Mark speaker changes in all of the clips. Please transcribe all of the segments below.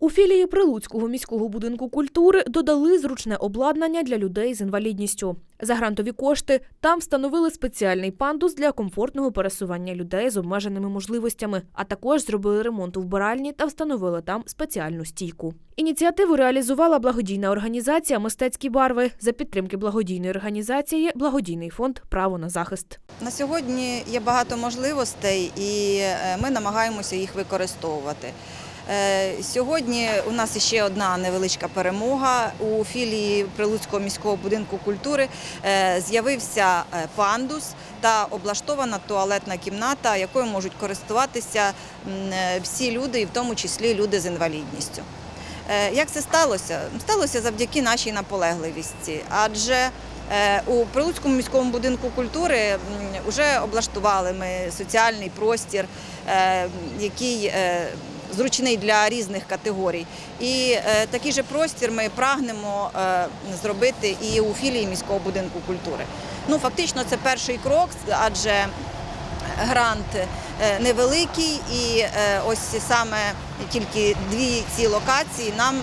Speaker 1: У філії Прилуцького міського будинку культури додали зручне обладнання для людей з інвалідністю. За грантові кошти там встановили спеціальний пандус для комфортного пересування людей з обмеженими можливостями, а також зробили ремонт у вбиральні та встановили там спеціальну стійку. Ініціативу реалізувала благодійна організація Мистецькі барви за підтримки благодійної організації Благодійний фонд Право на захист.
Speaker 2: На сьогодні є багато можливостей, і е, ми намагаємося їх використовувати. Е, Сьогодні у нас ще одна невеличка перемога. У філії Прилуцького міського будинку культури е, з'явився е, пандус та облаштована туалетна кімната, якою можуть користуватися всі люди, і в тому числі люди з інвалідністю. Як це сталося? Сталося завдяки нашій наполегливості, адже у Прилуцькому міському будинку культури вже облаштували ми соціальний простір, який зручний для різних категорій. І е, такий же простір ми прагнемо е, зробити і у філії міського будинку культури. Ну, фактично, це перший крок, адже грант невеликий, і е, ось саме тільки дві ці локації нам е,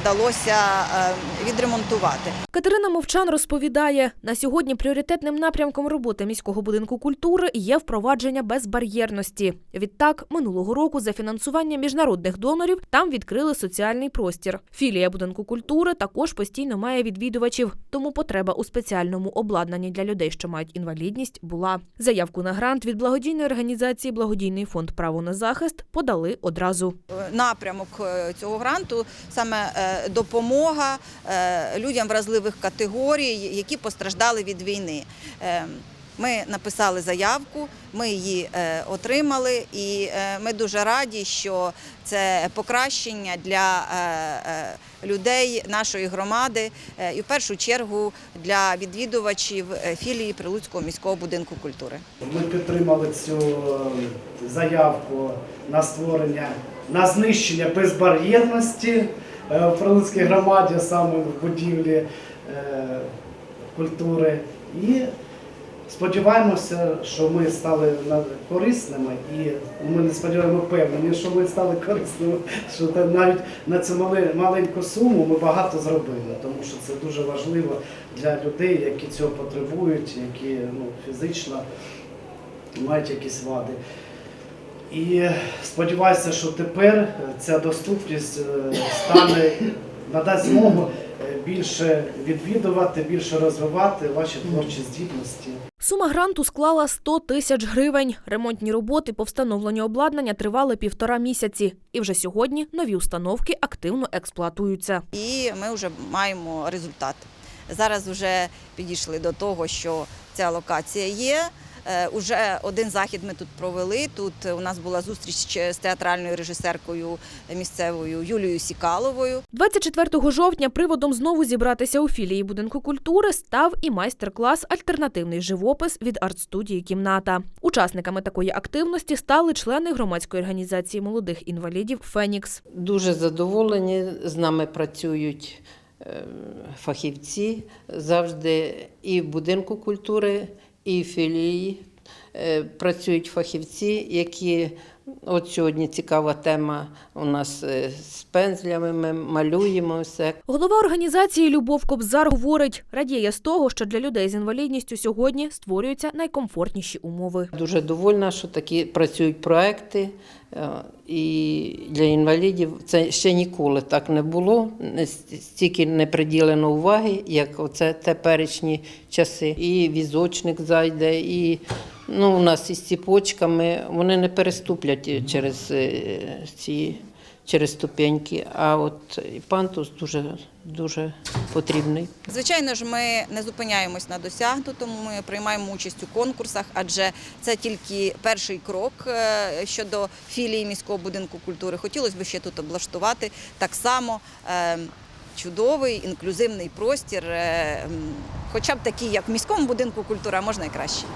Speaker 2: вдалося е, відремонтувати.
Speaker 1: Катерина Мовчан розповідає, на сьогодні пріоритетним напрямком роботи міського будинку культури є впровадження безбар'єрності. Відтак, минулого року за фінансування міжнародних донорів там відкрили соціальний простір. Філія будинку культури також постійно має відвідувачів, тому потреба у спеціальному обладнанні для людей, що мають інвалідність, була. Заявку на грант від благодійної організації Благодійний фонд Право на захист подали одразу.
Speaker 2: напрямок е, цього гранту саме е, допомога е, людям вразливих категорій, які постраждали від війни. Ми написали заявку, ми її е, отримали, і е, ми дуже раді, що це покращення для е, людей нашої громади, і в першу чергу для відвідувачів філії Прилуцького міського будинку культури.
Speaker 3: Ми підтримали цю заявку на створення, на знищення безбар'єрності в Прилуцькій громаді, саме в будівлі культури. І сподіваємося, що ми стали корисними, і ми не сподіваємося, ми впевнені, що ми стали корисними, що навіть на цю маленьку суму ми багато зробили, тому що це дуже важливо для людей, які цього потребують, які ну, фізично мають якісь вади. І сподіваюся, що тепер ця доступність е, стане, надасть змогу більше відвідувати, більше розвивати ваші творчі здібності.
Speaker 1: Сума гранту склала 100 тисяч гривень. Ремонтні роботи по встановленню обладнання тривали півтора місяці. І вже сьогодні нові установки активно експлуатуються.
Speaker 2: і ми вже маємо результат. Зараз вже підійшли до того, що ця локація є. Е, Уже один захід ми тут провели. Тут у нас була зустріч з театральною режисеркою місцевою Юлією Сікаловою.
Speaker 1: 24 жовтня приводом знову зібратися у філії будинку культури став і майстер-клас Альтернативний живопис від арт-студії Кімната. Учасниками такої активності стали члени громадської організації молодих інвалідів Фенікс.
Speaker 4: Дуже задоволені, з нами працюють е, фахівці завжди і в будинку культури, і в філії. Е, Працюють фахівці, які от сьогодні цікава тема у нас е, з пензлями, ми малюємо все.
Speaker 1: Голова організації Любов Кобзар говорить, радіє з того, що для людей з інвалідністю сьогодні створюються найкомфортніші умови.
Speaker 4: Дуже довольна, що такі працюють проекти. е, І для інвалідів це ще ніколи так не було. Стільки не приділено уваги, як оце теперішні часи. І візочник зайде, і ну, у нас із ціпочками вони не переступлять через е, ці через ступеньки. А от пантус дуже, дуже потрібний.
Speaker 2: Звичайно ж, ми не зупиняємось на досягнутому. Ми приймаємо участь у конкурсах, адже це тільки перший крок е, щодо філії міського будинку культури. Хотілося б ще тут облаштувати так само. е, Чудовий інклюзивний простір, е, хоча б такий, як в міському будинку культури, а можна і краще.